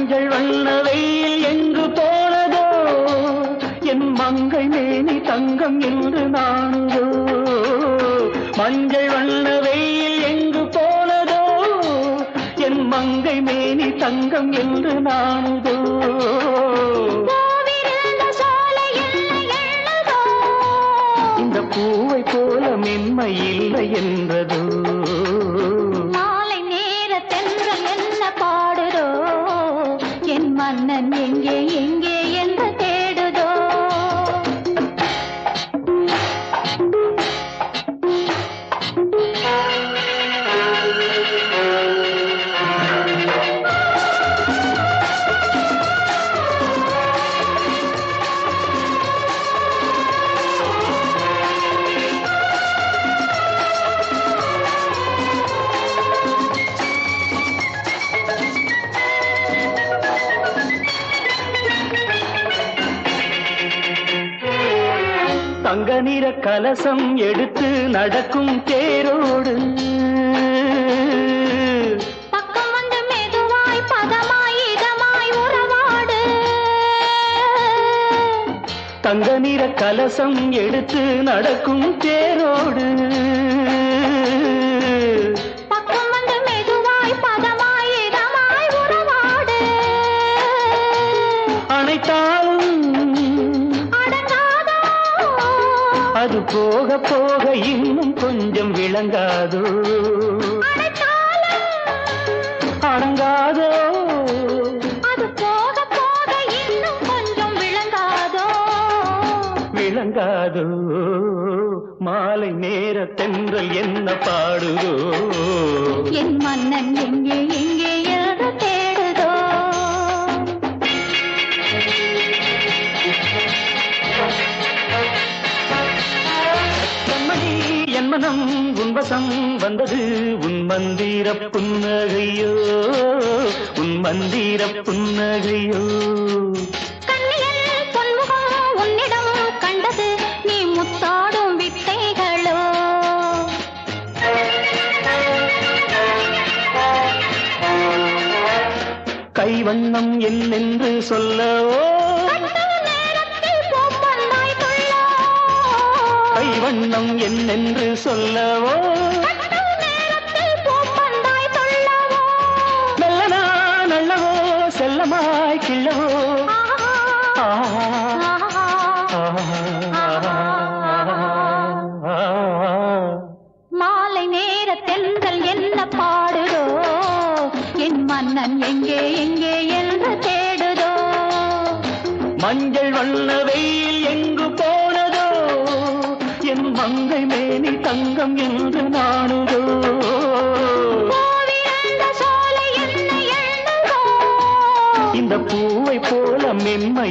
மஞ்சள் வண்ண வெயில் எங்கு போனதோ? என் மங்கள் மேனி தங்கம் என்று நானுதோ மஞ்சள் வண்ண வெயில் எங்கு போனதோ? என் மங்கை மேனி தங்கம் என்று நானுதோ கலசம் எடுத்து நடக்கும் தேரோடு. பக்கம் வந்து மெதுவாய் பதமாய் இதமாய் உறவாடு. தங்க நிற கலசம் எடுத்து நடக்கும் தேரோடு. போக போக இன்னும் கொஞ்சம் விளங்காதோ? அடங்காதோ? அது போக போக இன்னும் கொஞ்சம் விளங்காதோ? விளங்காதோ? மாலை நேர தென்றல் என்ன பாடுதோ? என் மன்னன் எங்கே எங்கே என் மனம் உன்வசம் வந்தது. உன் மந்திர புன்னகையோ உன் மந்திர புன்னகையோ. கண்ணியல் பொன்முகம் உன்னிடம் கண்டது. நீ முத்தாடும் வித்தைகளோ. கைவண்ணம் என்னென்று சொல்லவோ வண்ணம் என்னென்று சொல்லவோ? போல மென்மை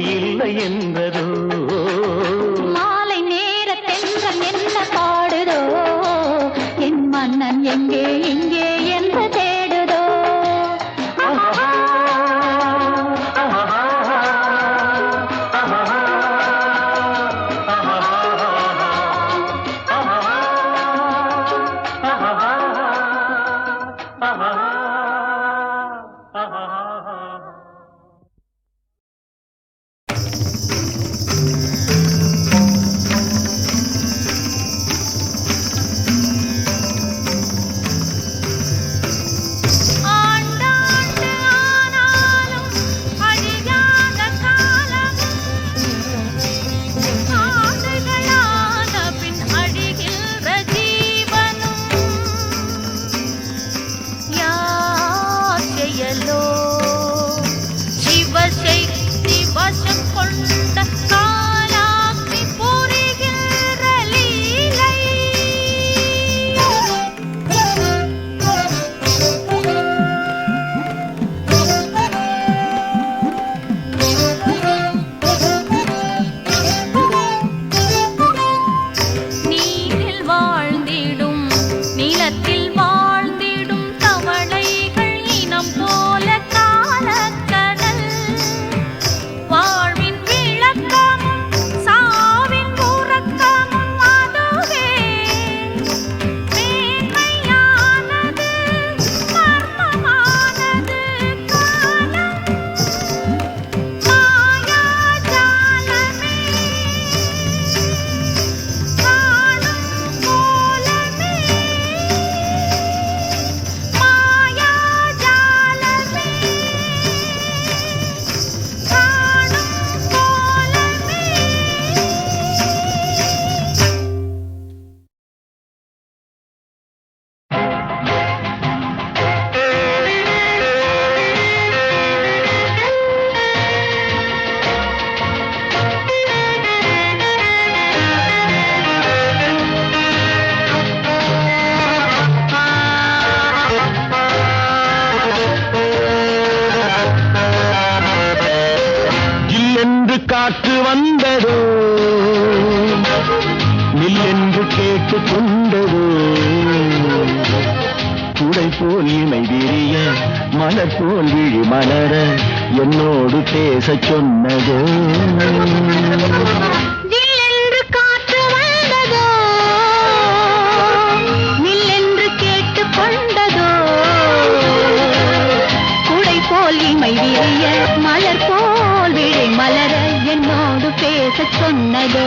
காற்று வந்ததோ? நில்லென்று கேட்டு கொண்டதோ குடை போல் இமை விரிய மலர் போல் விழி மலர என்னோடு பேச சொன்னதோ? என்னோடு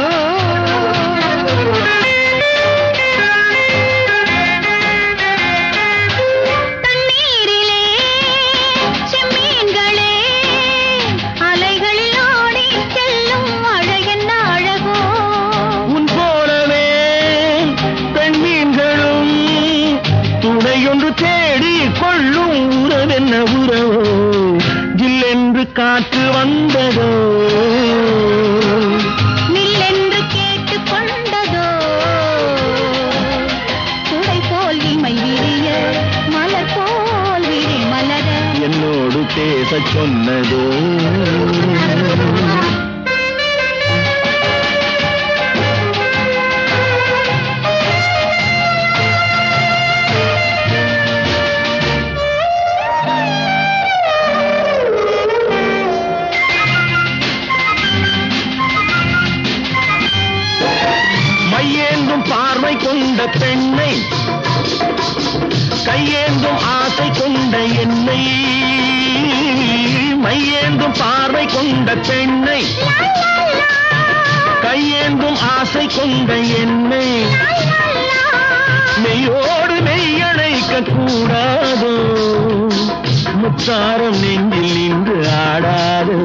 என்னை மையேந்தும் பார்வை கொண்ட பெண்ணை கையேந்தும் ஆசை கொண்ட என்னை. மெய்யோடு மெய்யணைக்க கூடாதோ. முத்தாரம் நெஞ்சில் நின்று ஆடாதோ.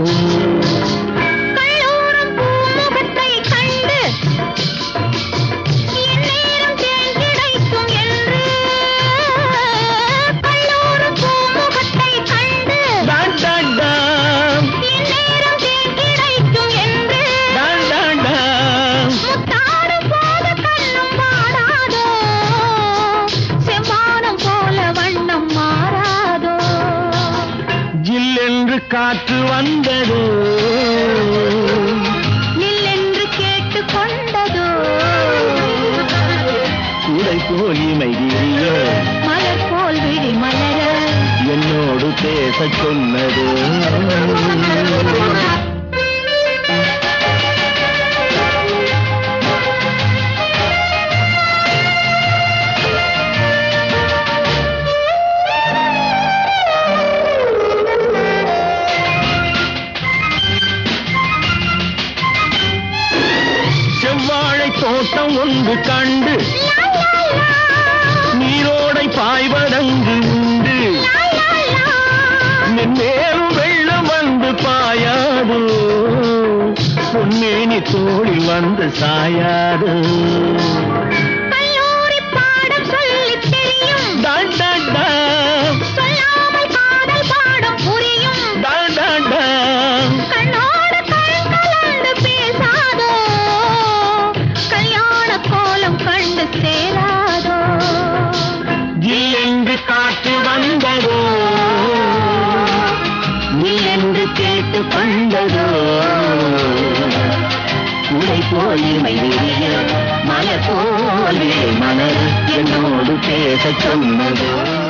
அன்பு கண்டு நீரோடை பாய்வடங்கு உண்டு. மென்மேலும் வெள்ளம் வந்து பாயாது. பொன்னேனி தோழி வந்து சாயாது. கேட்டு கொண்டதோ? குடை போல் இமை விரிய மலர் போல் மலர் என்னோடு பேசச் சொன்னதோ?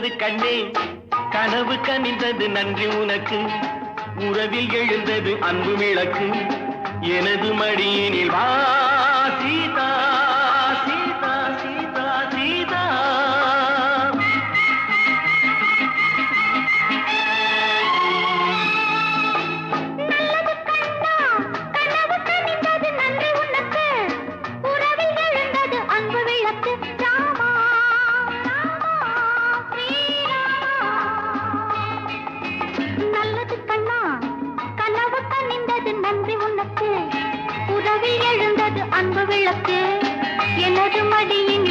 நல்லது கண்ணே. கனவு கனிந்தது நன்றி உனக்கு. உறவில் எழுந்தது அன்பு விளக்கு. எனது மடியினில் வா. விளக்கு. எனது மடியின்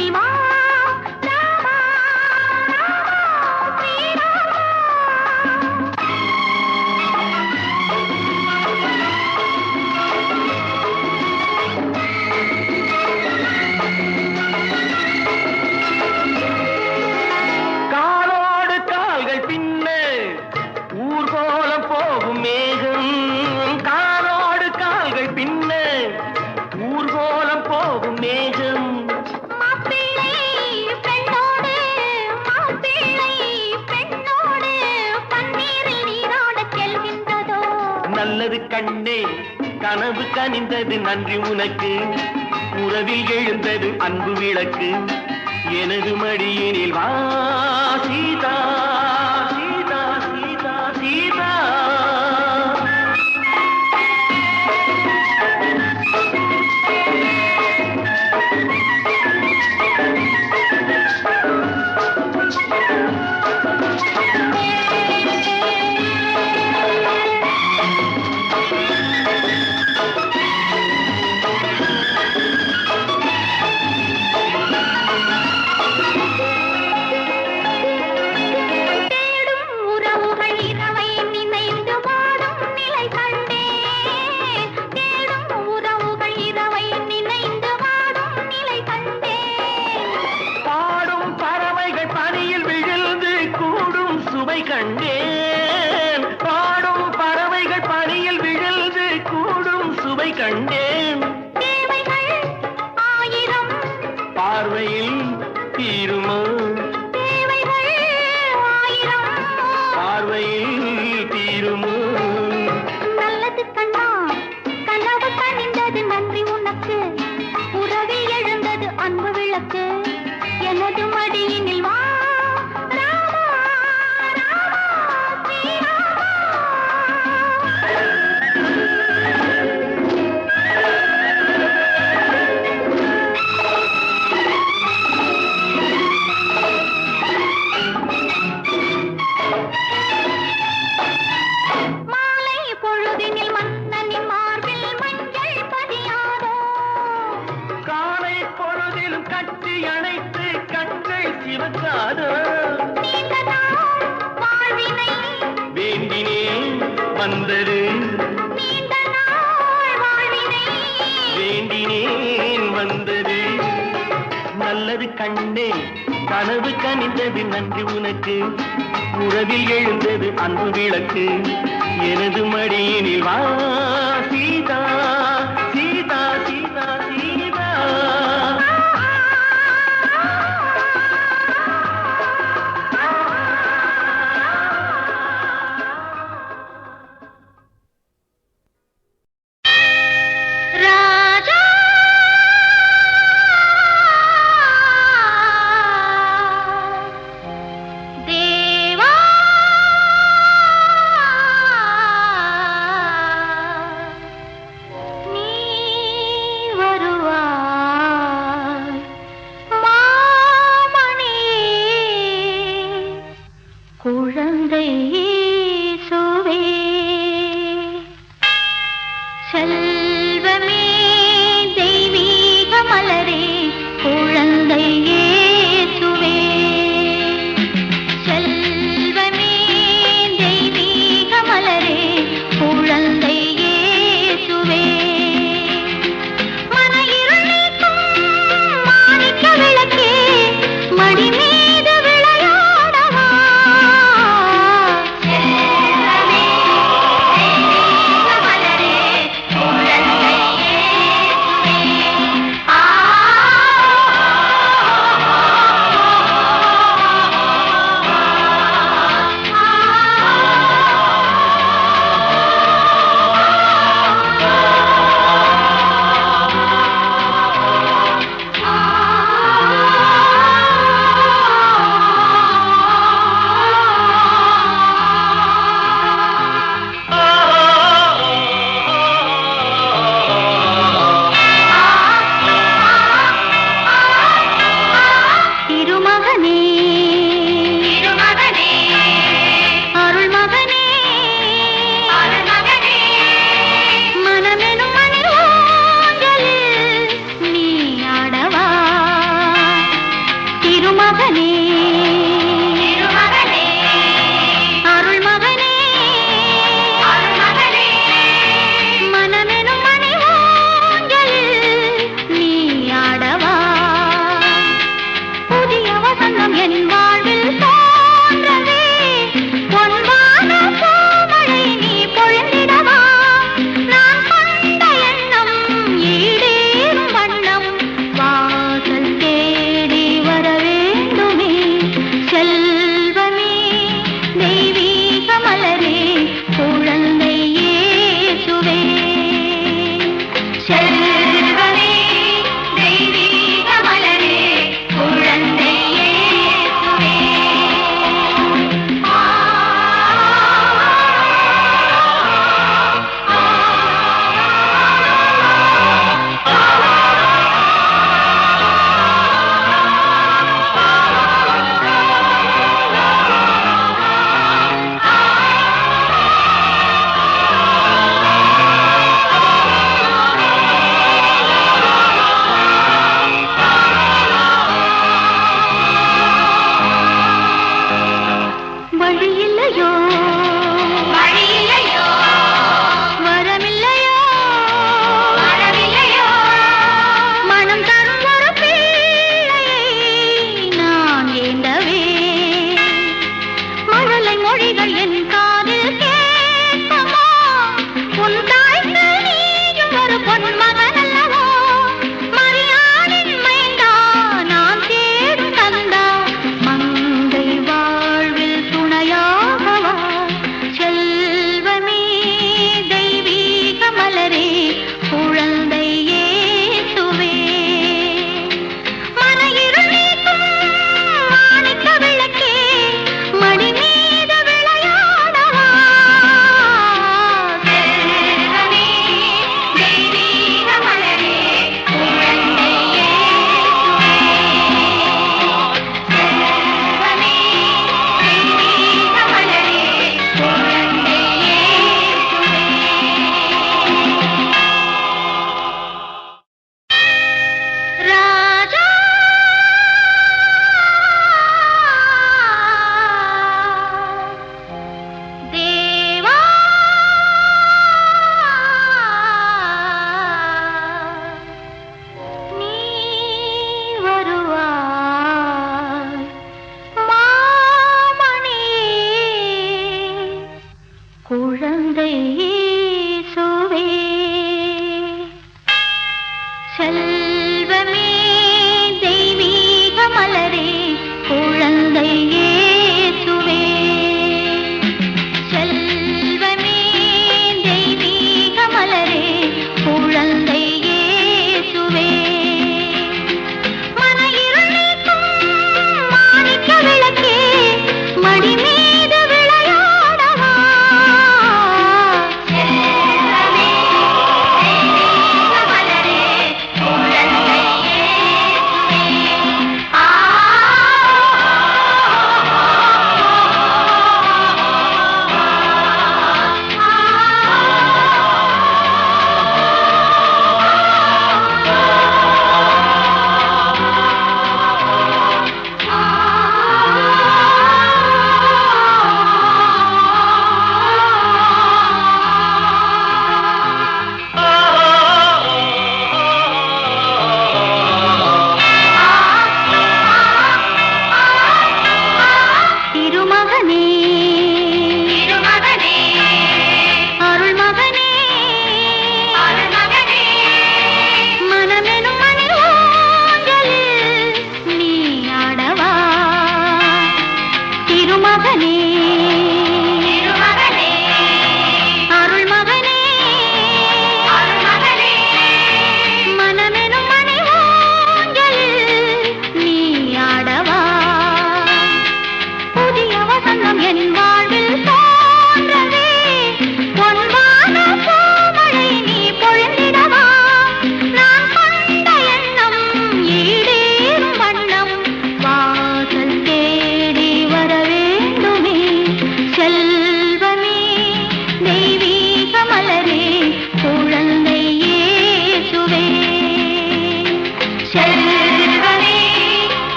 கனந்தது கண்ணே கனவு கனிந்தது நன்றி உனக்கு. உறவில் எழுந்தது அன்பு விளக்கு. எனது மடியினில் வாசி உறவில் எழுந்தது அன்பு விளக்கு. எனது மடியினில் வா சீதா. 故人泪